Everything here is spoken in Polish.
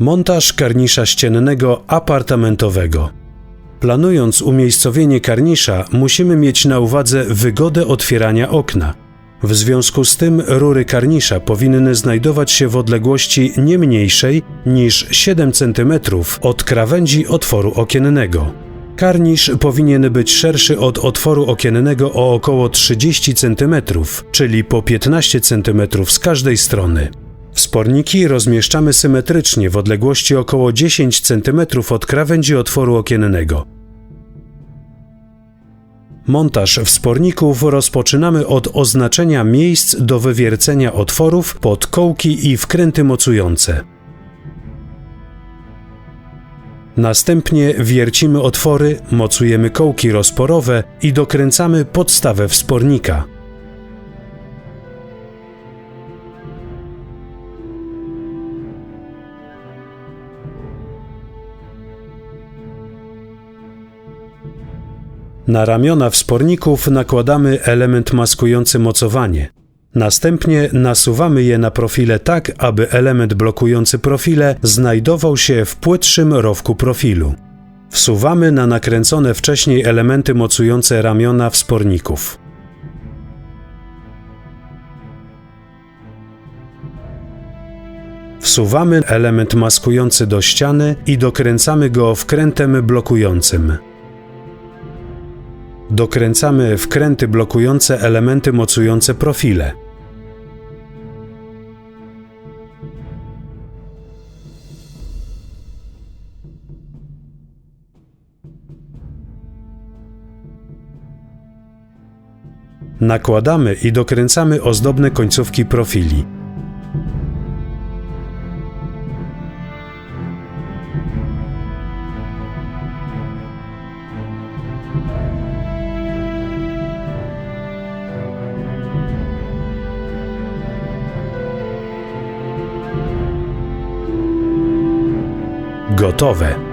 Montaż karnisza ściennego apartamentowego. Planując umiejscowienie karnisza, musimy mieć na uwadze wygodę otwierania okna. W związku z tym rury karnisza powinny znajdować się w odległości nie mniejszej niż 7 cm od krawędzi otworu okiennego. Karnisz powinien być szerszy od otworu okiennego o około 30 cm, czyli po 15 cm z każdej strony. Wsporniki rozmieszczamy symetrycznie w odległości około 10 cm od krawędzi otworu okiennego. Montaż wsporników rozpoczynamy od oznaczenia miejsc do wywiercenia otworów pod kołki i wkręty mocujące. Następnie wiercimy otwory, mocujemy kołki rozporowe i dokręcamy podstawę wspornika. Na ramiona wsporników nakładamy element maskujący mocowanie. Następnie nasuwamy je na profile tak, aby element blokujący profile znajdował się w płytszym rowku profilu. Wsuwamy na nakręcone wcześniej elementy mocujące ramiona wsporników. Wsuwamy element maskujący do ściany i dokręcamy go wkrętem blokującym. Dokręcamy wkręty blokujące elementy mocujące profile. Nakładamy i dokręcamy ozdobne końcówki profili. Gotowe.